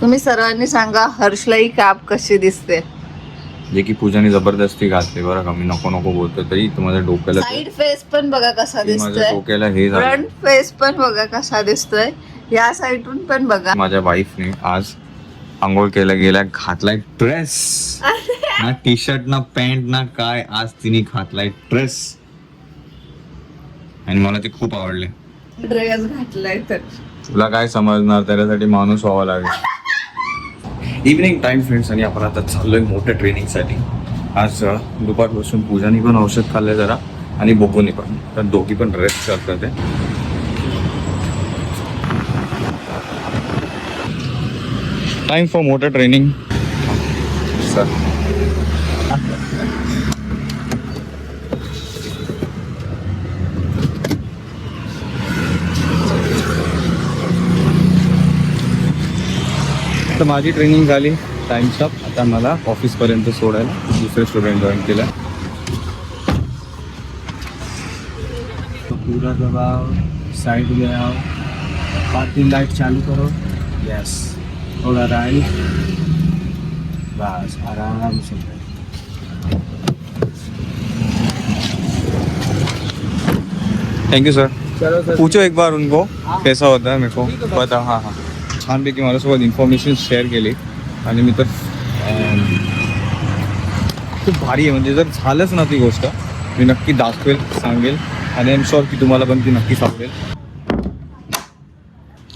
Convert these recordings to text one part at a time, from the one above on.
तुम्ही सर्वांनी सांगा हर्षला ही कॅप कशी दिसते? जे की पूजाने जबरदस्ती घातली बरं का मी नको नको बोलतो तरी तुम्हाला डोक्याला साइड फेस पण बघा कसा ती माझ्या दिसतोय. डोक्याला हे झालं. फ्रंट फेस पण बघा कसा दिसतोय. या साईडून पण बघा. माझ्या वाईफने आज आंघोळ केला गेला घातलाय ड्रेस ना टी शर्ट ना पॅन्ट ना काय आज तिने घातलाय ड्रेस आणि मला ते खूप आवडले. ड्रेस घातलाय तर. तुला काय समजणार? त्याच्यासाठी माणूस व्हावा लागेल. इव्हनिंग टाईम फ्रेंड्स आणि आपण आता चाललोय मोठ्या ट्रेनिंगसाठी आज दुपारपासून पूजानी पण औषध खाल्लं जरा आणि बोबोनी पण. तर दोघी पण रेस्ट करतात आहे. Time for motor training sir तर माझी ट्रेनिंग झाली. टाइम्स अप आता मला ऑफिसपर्यंत सोडायला दुसरे स्टुडंट जॉईन केला. तो पूरा दबाओ साइड में आओ. पार्किंग लाइट चालू करो. यस थोड़ा राइट बस आराम से थँक्यू सर चलो सर पूछो एक बार उनको. कैसा होता है मेरे को? बता हाँ हाँ। छानपैकी माझ्यासोबत इन्फॉर्मेशन शेअर केली. आणि मी तर खूप भारी आहे. म्हणजे जर झालंच ना ती गोष्ट मी नक्की दाखवेल सांगेल. आणि एम शुअर की तुम्हाला पण ती नक्की सांगेल.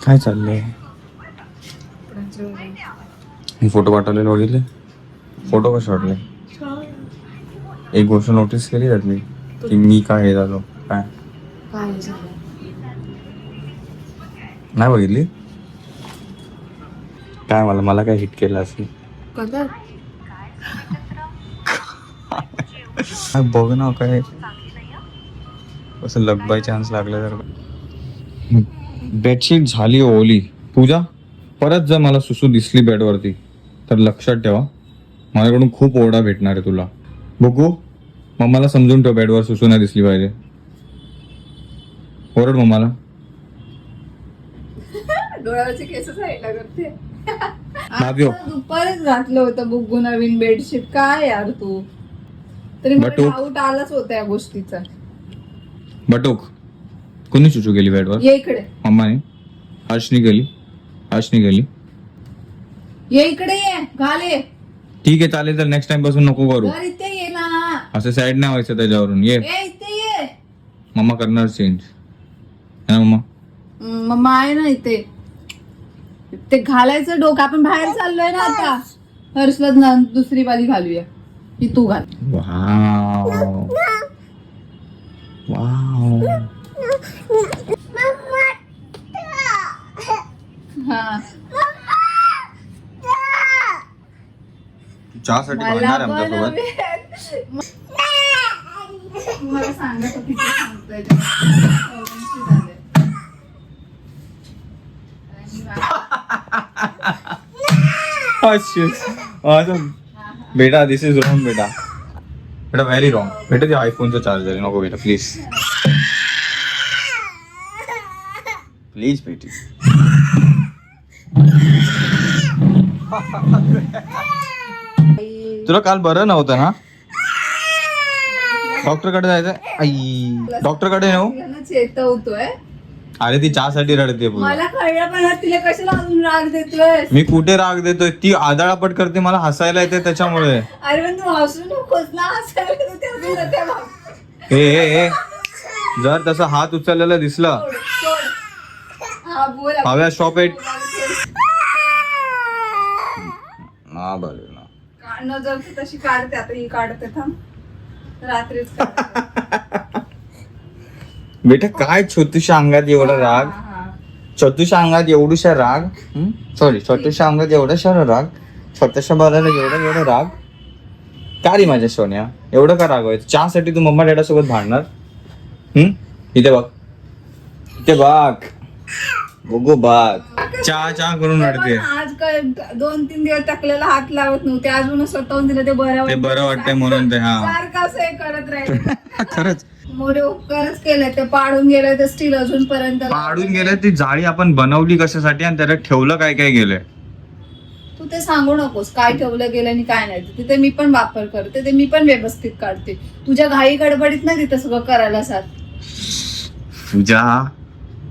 काय चाललंय? मी फोटो पाठवलेले बघितले. फोटो कसे वाटले? एक गोष्ट नोटीस केली त्यातली की मी काय हे झालो काय? नाही बघितली? काय मला मला काय हिट केलं असेल? काय बघ ना काय? असं लक बाय चान्स लागल्यासारखं बेडशीट झाली ओली. पूजा परत जर मला सुसू दिसली बेडवरती. तर लक्षात ठेवा माझ्याकडून खूप ओरडा भेटणार आहे तुला. बघू मम्माला समजून ठेव बेडवर सुसू नाही दिसली पाहिजे. ओरड मम्माला डोळ्याचे केस करते आता दुपारीच घातलं होतं बुग्गू नवीन बेडशीट. काय यार तू? तरी मला बटूक. डाऊट आलाच होता या गोष्टीचा. बटोक. कोणी सुसू गेली बेडवर? ये इकडे. मम्माने. हर्षनी गेली. हर्षनी गेली. ये इकडे ये. घाल ये. ठीक आहे चालेल तर नेक्स्ट टाइमपासून नको करू. घर इथे ये ना. असं साईड नाही व्हायचं त्याच्यावरून. ये. ए इथे ये. मम्मा करणार चेंज ना मम्मा? हम्म, मम्मा आहे ना इथे. ते घालायचं डोकं. आपण बाहेर चाललोय ना आता. हर्षला ना दुसरी बाली घालूया. ही तू घाल. वाव वाव हा. चहासाठी भांडणार आहे आमच्यासोबत. मला सांगा तो किती सांगतोय. ते. चौऱ्याऐंशी झाले. असं बेटा दिस इज रॉंग बेटा बेटा व्हेरी रॉंग बेटा ते आयफोनचं चार्जर नको बेटा प्लीज प्लीज बेटी तुला काल बरं नव्हतं ना? डॉक्टरकडे जायचं? आई. डॉक्टरकडे नेऊ? चेतवतोय अरे ती चहासाठी रडते. मला कळलं पण आज तिला कशाला अजून राग देतोय मी कुठे राग देतोय ती आदळापट करते मला हसायला येते त्याच्यामुळे अरे पण तू हसू नकोस ना हसायला अजून. हे हे हे जर तसा हात उचललेला दिसला सोड, सोड. हा बोल आता. हव्या स्टॉप इट ना बरं ना काढणं जर तशी काढते आता ही काढते थांब रात्रीच काढते. बेटा काय छोटूशा अंगात एवढा राग. छोटूशा अंगात एवढूशा राग? सॉरी छोटूशा अंगात एवढाशा राग? छोट्याशा बाळाला एवढा एवढा राग? का रे माझ्या सोन्या? एवढं का राग व्हायचं? चहासाठी तू मम्मा डॅडा सोबत भांडणार? हम्म इथे बघ. इथे बघ. बघू बघ. चहा चहा करून रडते पण आज काय दोन तीन दिवस टाकलेला हात लावत नव्हते. अजून स्वतःहून दिलं ते बरं ते बरं वाटतंय म्हणून ते हा. सारखं असं हे करत राहील. खरंच. मोठे उपकारच केले ते पाडून गेले ते स्टील अजून पर्यंत पाडून गेलं ती जाळी आपण बनवली कशासाठी आणि त्याला ठेवलं काय काय गेलंय? तू ते सांगू नकोस काय ठेवलं गेलं आणि काय नाही ते. तिथे मी पण वापर करते ते मी पण व्यवस्थित काढते. तुझ्या घाई गडबडीत नाही तिथं सगळं करायला साथ तुझ्या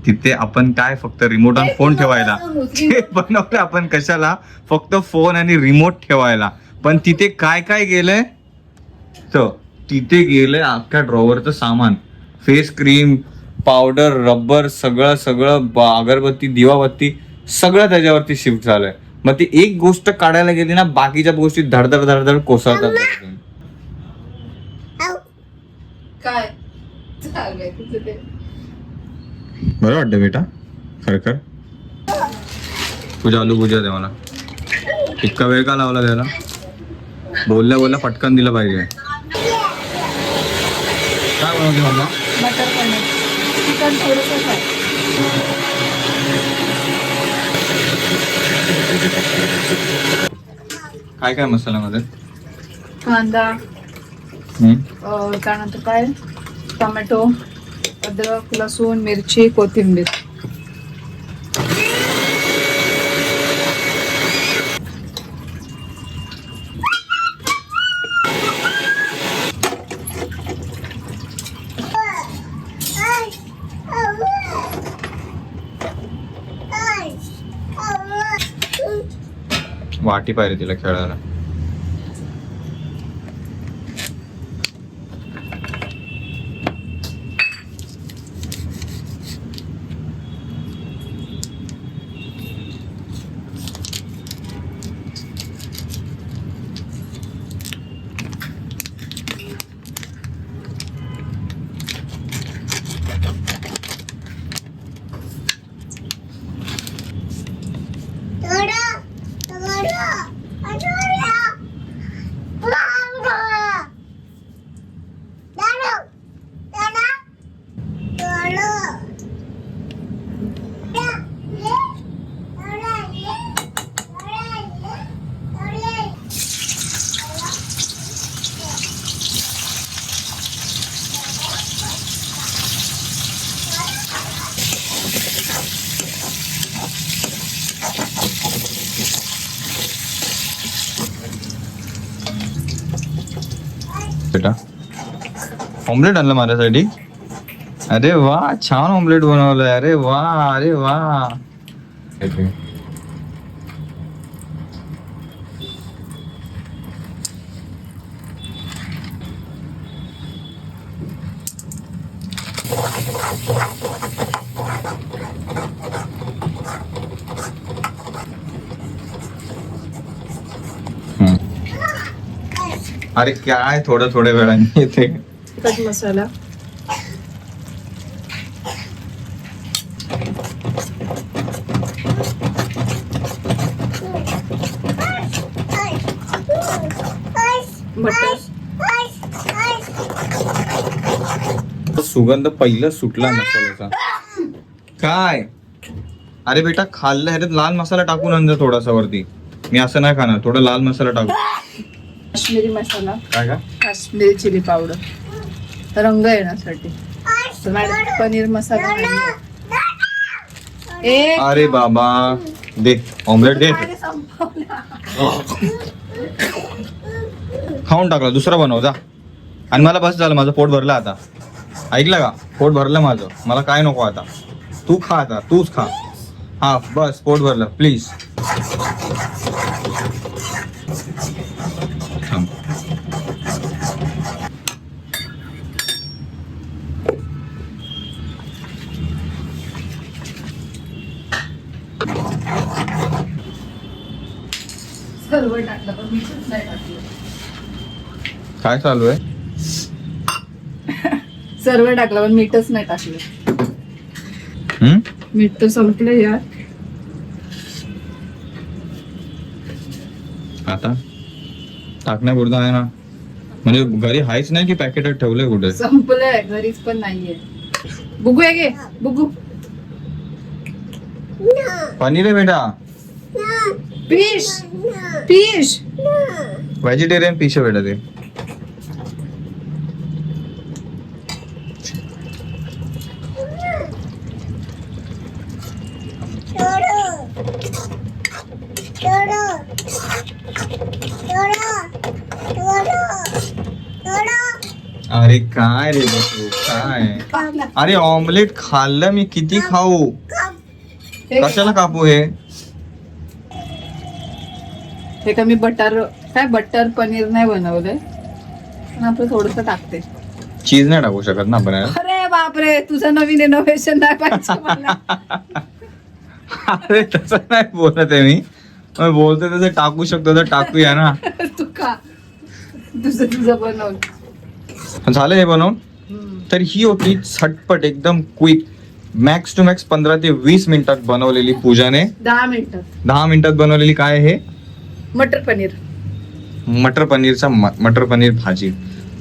तिथे आपण काय फक्त रिमोट आणि फोन ठेवायला. बनवलं आपण कशाला? फक्त फोन आणि रिमोट ठेवायला. पण तिथे काय काय गेलंय? तिथे गेलंय अख्ख्या ड्रॉवरचं सामान. फेस क्रीम पावडर रबर सगळं सगळं अगरबत्ती दिवाबत्ती सगळं त्याच्यावरती शिफ्ट झालंय. मग ती एक गोष्ट काढायला गेली ना बाकीच्या गोष्टी धडधड धडधड कोसळतात. काय? चाललंय तुझं ते. बरं वाटतं बेटा खरखर. पूजा आलू पूजा दे मला. इतका वेळ का लावला त्याला? बोलल्या बोलल्या पटकन दिलं पाहिजे. मटर पनीर. चिकन थोडंसं काय काय काय मसाल्यामध्ये? कांदा. अं, त्यानंतर काय? टोमॅटो अद्रक लसूण मिरची कोथिंबीर. वाटी पाहिजे तिला खेळायला ऑमलेट आणलं माझ्यासाठी. अरे वा छान ऑमलेट बनवलंय अरे वा अरे वा. अरे काय थोडं थोड्या वेळाने येते तिखट मसाला. सुगंध पहिलं सुटला मसाल्याचा. काय? अरे बेटा खाल्लं ह्याच्यात लाल मसाला टाकून आणजा थोडासा वरती. मी असं नाही खाणार थोडा लाल मसाला टाकू. काश्मीरी मसाला. काय का? Kashmiri chilli powder. रंग येण्यासाठी. मॅडम पनीर मसाला. ए अरे बाबा दे ऑमलेट दे. खाऊन टाकला दुसरा बनव जा. आणि मला बस झालं माझं पोट भरलं आता. ऐकलं का? पोट भरलं माझं. मला काय नको आता. तू खा आता तूच खा. हा बस पोट भरलं. प्लीज सर्व टाकलं पण मीठच नाही टाकलं. काय चालू आहे? सर्व टाकलं पण मीठच नाही टाकलं. हम्म? मीठ तर संपलं यार. आता? टाकण्यापुरतं आहे ना. म्हणजे घरी हायच नाही की पॅकेटात ठेवलंय कुठे? संपलंय घरीच पण नाहीये. बुगू आहे गे बुगू पनीर आहे बेटा. फ़िश फ़िश वेजिटेरियन फ़िश है बेटा दे अरे काय रे बसू काय? अरे ऑमलेट खाल्लं मी किती खाऊ? कशाला कापू हे? हे का मी बटर काय बटर पनीर नाही बनवलंय? पण आपलं थोडस टाकते. चीज नाही टाकू शकत ना आपण. अरे बापरे तुझं नवीन इनोव्हेशन नाही पाहिजे मला. अरे तसं नाही बोलत आहे मी. मी बोलतोय तसं टाकू शकतो तर टाकूया ना. तू का तुझं तुझं बनवलं झालं हे बनवून? तर ही होती झटपट एकदम क्विक मॅक्स टू मॅक्स पंधरा ते वीस मिनिटात बनवलेली पूजाने. दहा मिनिटात दहा मिनिटात बनवलेली काय आहे? मटर पनीर. मटर पनीरचा म- मटर पनीर भाजी.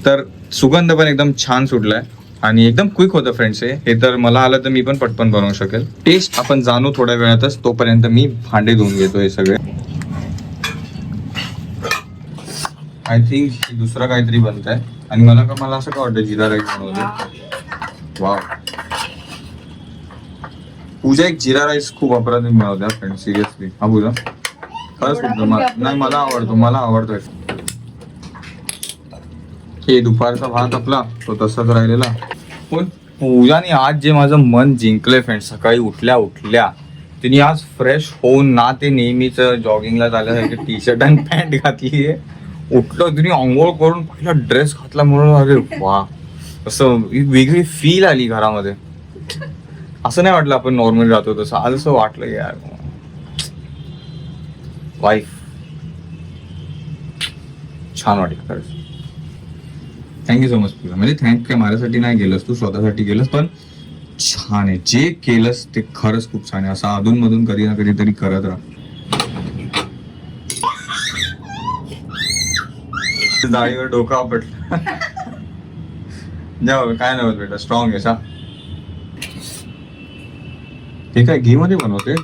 तर सुगंध पण एकदम छान सुटलाय आणि एकदम क्विक होतं फ्रेंड्स हे. हे तर मला आलं तर मी पण पटकन बनवू शकेल. टेस्ट आपण जाणू थोड्या वेळातच तोपर्यंत मी भांडे धुवून घेतो हे सगळे. आय थिंक दुसरं काहीतरी बनत आहे आणि मला का मला असं का वाटतं जिरा राईस बनवतो वा पूजा एक जिरा राईस खूप अप्रतिम बनवत्या फ्रेंड सिरियसली हा पूजा. खरंच खूप धमाल नाही मला आवडतो मला आवडतोय. हे दुपारचा भात आपला तो तसाच राहिलेला. पण पूजाने आज जे माझं मन जिंकलंय फ्रेंड सकाळी उठल्या उठल्या तिने आज फ्रेश होऊन ना ते नेहमीच जॉगिंगला चालल्यासारखे टी शर्ट आणि पॅन्ट घातली आहे उठलो तिने आंघोळ करून पहिला ड्रेस घातला म्हणून अरे वा. असं एक वेगळी फील आली घरामध्ये. असं नाही वाटलं आपण नॉर्मली राहतो तसं. आज असं वाटलं यार. वाईफ छान वाटलं खरंच. थँक्यू सो मच तुला म्हणजे थँक काय माझ्यासाठी नाही गेलंस तू स्वतःसाठी गेलंस पण छान आहे. जे केलंस ते खरंच खूप छान आहे. असं अधून मधून कधी ना कधीतरी करत राहा. जाळीवर डोकं आपटलं. जाऊ काय नाही होत बेटा? स्ट्रॉंग आहे सा हे काय घी मध्ये बनवते?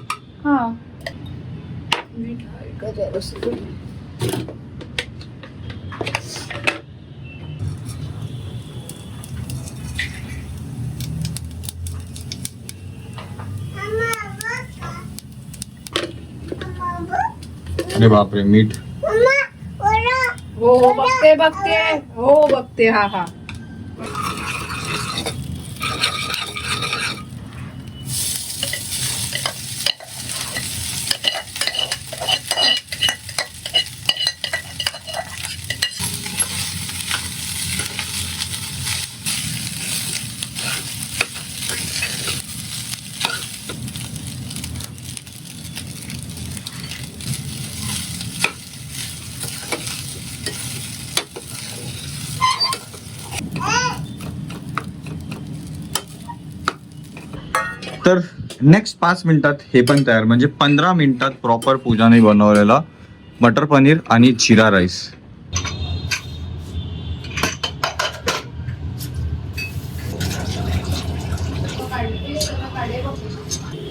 अरे बापरे मीठ. हो, हो बघते बघते. हो बघते हा हा. तर नेक्स्ट पाच मिनिटात हे पण तयार. म्हणजे पंधरा मिनिटात प्रॉपर पूजाने बनवलेला मटर पनीर आणि जिरा राईस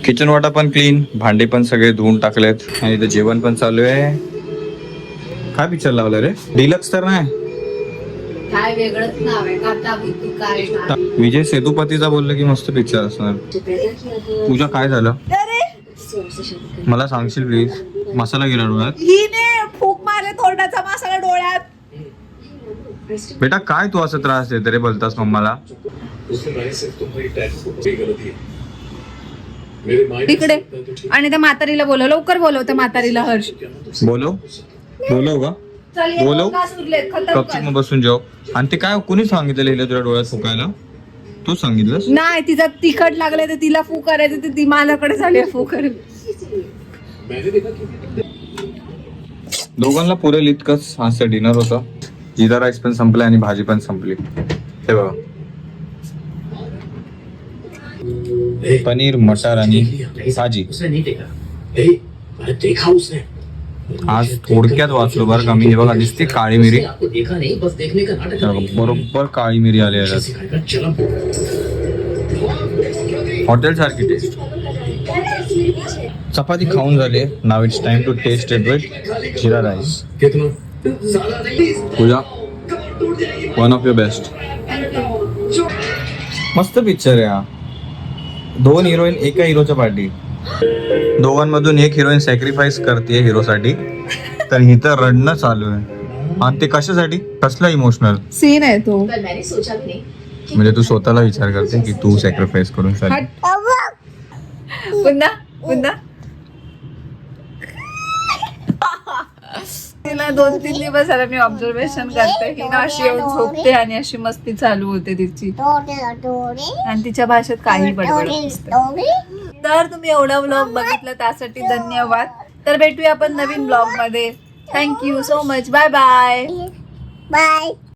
किचन वाटा पण क्लीन भांडे पण सगळे धुवून टाकलेत. आणि इथं जेवण पण चालू आहे. काय पिक्चर लावलं रे? डिलक्स तर नाही. काय वेगळंच नाव आहे काय. विजय सेतुपतीचा बोललं की मस्त पिक्चर असणार. पूजा काय झालं? मला सांगशील प्लीज मसाला गेला डोळ्यात? हिने फूक मारले तोंडाचा मसाला डोळ्यात. बेटा काय तू असं त्रास देते रे बोलतास मम्माला? इकडे. आणि त्या म्हातारीला बोलव लवकर बोलव त्या म्हातारीला हर्ष. बोलो बोलो का? बोलव. कर. मग बसून जेव. आणि ते काय कुणी सांगितलं लिहिलं तुला डोळ्यात फुकायला? तूच सांगितलंस? नाही तिचा तिखट लागले तर तिला फू करायचं तर ती माझ्याकडे झाली फू करेल दोघांना पुरेल इतकंच. हास्य डिनर होतं. जिरा राईस पण संपला आणि भाजी पण संपली. हे बघा. पनीर मटर आणि भाजी उसने नहीं देखा. ए, मैंने देखा उसने. आज थोडक्यात वाचलो बरं का. मी हे बघा दिसते काळी मिरी. बरोबर काळी मिरी आली आहे हॉटेल सारखी टेस्ट चपाती खाऊन झाली नाव it's time to taste it with jeera rice Pooja one of your best मस्त पिक्चर आहे हा. दोन हिरोईन एका हिरोच्या पार्टी दोघांमधून एक हिरोईन सॅक्रिफाईस करते हिरोसाठी तर इथं रडणं चालू आहे. आणि ते कशासाठी? कसला इमोशनल सीन आहे तो. पर मैंने सोचा भी नहीं म्हणजे तू स्वतःला विचार करते की तू सॅक्रिफाईस करून. पुन्हा पुन्हा. तिला दोन तीन दिवस झाला मी ऑब्झर्वेशन करते. ही ना अशी येऊन झोपते आणि अशी मस्ती चालू होते तिची. आणि तिच्या भाषेत काही बडबड तर तुम्ही एवढा व्लॉग बघितला त्यासाठी धन्यवाद. तर भेटूया आपण नवीन ब्लॉगमध्ये. Thank you so much bye bye bye